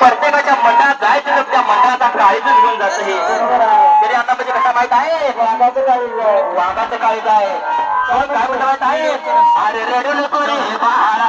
प्रत्येकाच्या मंडळात जायचं तर त्या मंडळाचा काळीच घेऊन जात हे. तरी आता म्हणजे कसा माहीत आहे? वाघाचं काळीज आहे? वाघाचं काळीज आहे? काय म्हणता माहीत आहे? अरे रडू नको रे बाळा.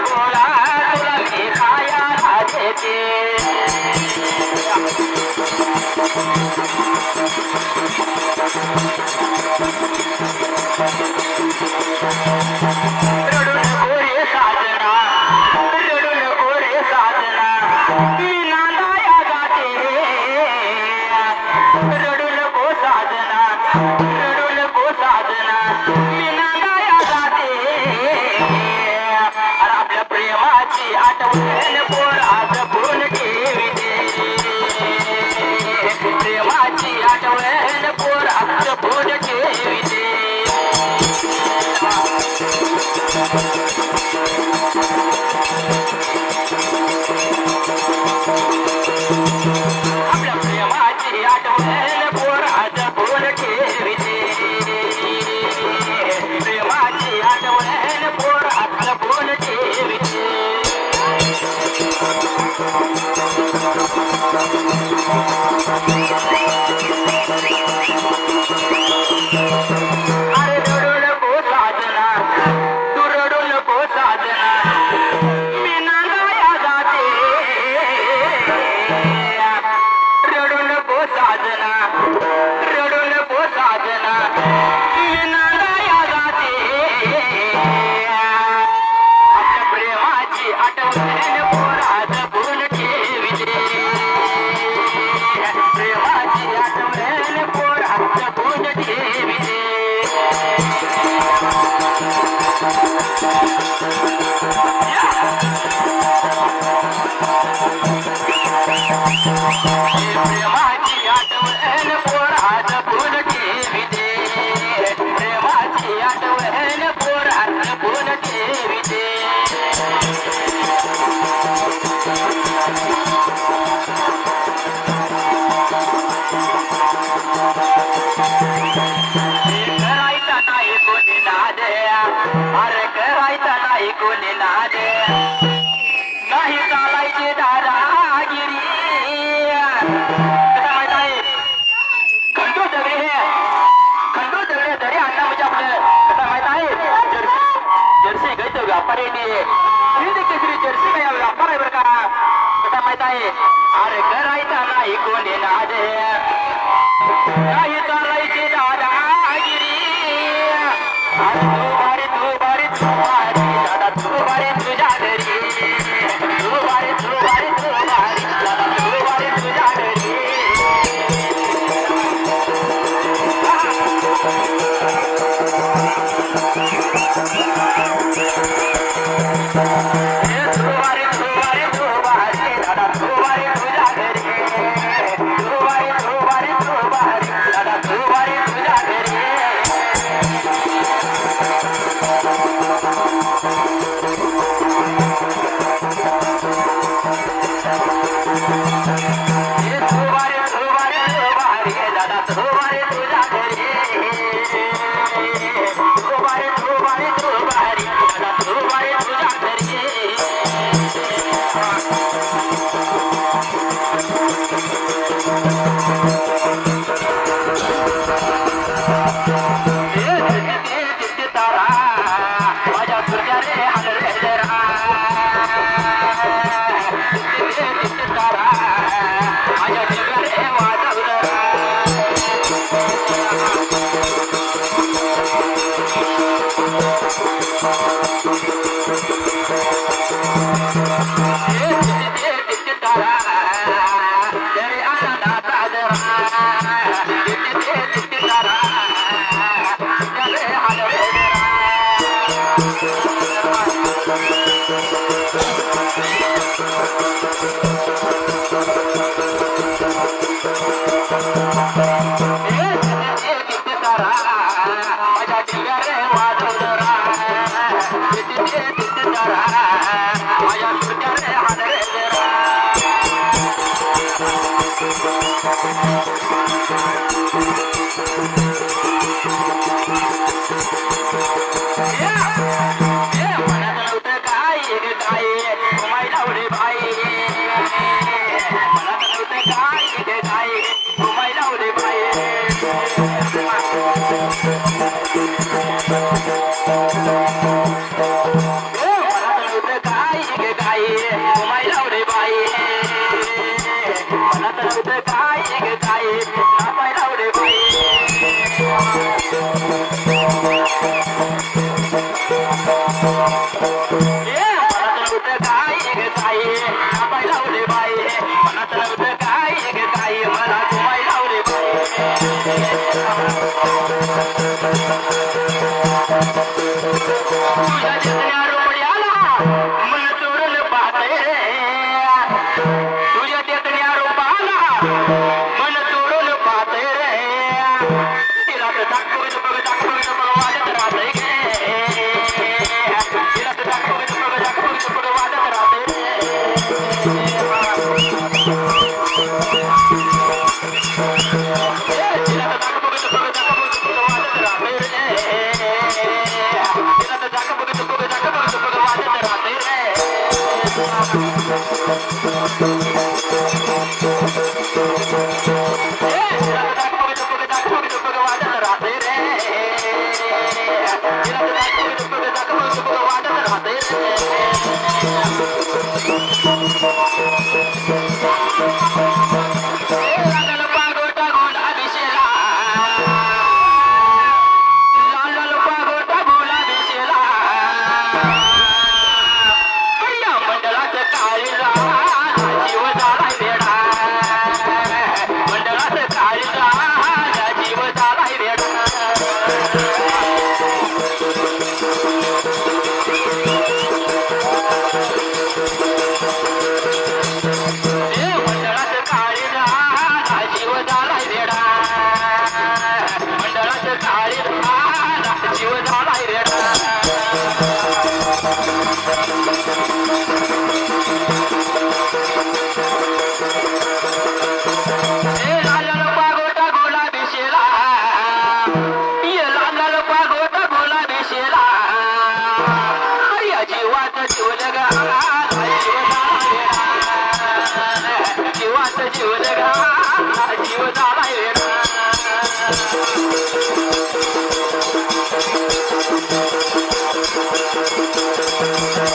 घोड़ा आजी आठवण पोरात फोन ठेवते आपल्या प्रेमाची आठवण पोरात फोन ठेवते प्रेमाची आठवण फोन Bye. तुलेला रे नाही चालायचे दारागिरी कसं माहीत आहे? खंडू दगडे हे. खंडू दगडे दरे म्हणजे जर्सी. गायचं व्यापार येते हिंद केसरी जर्सी काय व्यापार आहे बरं का? कसं माहीत आहे? अरे नाही कोणी ना रे नाही Hallelujah.